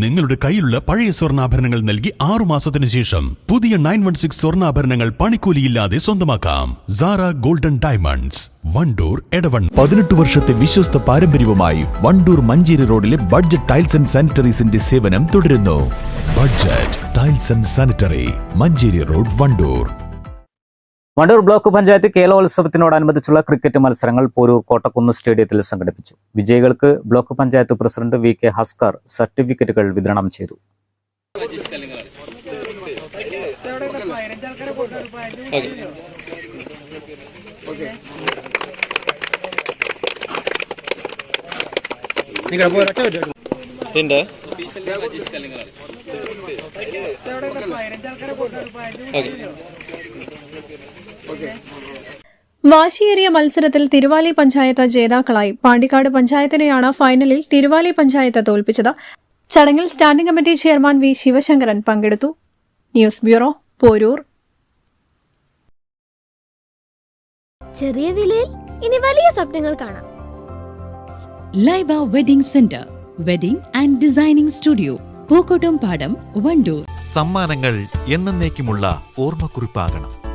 നിങ്ങളുടെ കയ്യിലുള്ള പഴയ സ്വർണാഭരണങ്ങൾ നൽകി ആറു മാസത്തിന് ശേഷം പുതിയ നയൻ വൺ സിക്സ് സ്വർണാഭരണങ്ങൾ പണിക്കൂലിയില്ലാതെ സ്വന്തമാക്കാം. സാറ ഗോൾഡൻ ഡയമണ്ട്സ് വണ്ടൂർ എടവൺ പതിനെട്ട് വർഷത്തെ വിശ്വസ്ത പാരമ്പര്യവുമായി വണ്ടൂർ മഞ്ചേരി റോഡിലെ ബഡ്ജറ്റ് ടൈൽസ് ആൻഡ് സാനിറ്ററീസിന്റെ സേവനം തുടരുന്നു. Budget tiles and sanitary Manjeri road Wandoor. Wandoor block panchayat കേരളോത്സവത്തിനോടനുബന്ധിച്ചുള്ള cricket മത്സരങ്ങൾ പോരൂർ കോട്ടക്കുന്ന് സ്റ്റേഡിയത്തിൽ സംഘടിപ്പിച്ചു. വിജയികൾക്ക് block panchayat president V K Haskar സർട്ടിഫിക്കറ്റുകൾ വിതരണം ചെയ്തു. ഉണ്ട് വാശിയേറിയ മത്സരത്തിൽ തിരുവാലി പഞ്ചായത്ത് ജേതാക്കളായി. പാണ്ടിക്കാട് പഞ്ചായത്തിനെയാണ് ഫൈനലിൽ തിരുവാലി പഞ്ചായത്ത് തോൽപ്പിച്ചത്. ചടങ്ങിൽ standing committee chairman V Sivasankaran പങ്കെടുത്തു. News bureau Poroor. ചെറിയ വിലയിൽ ഇനി വലിയ സ്വപ്നങ്ങൾ കാണാം. Laiba wedding centre wedding and designing studio Pookkottumpadam Wandoor. സമ്മാനങ്ങൾ എന്നേക്കുമുള്ള ഓർമ്മക്കുറിപ്പാകണം.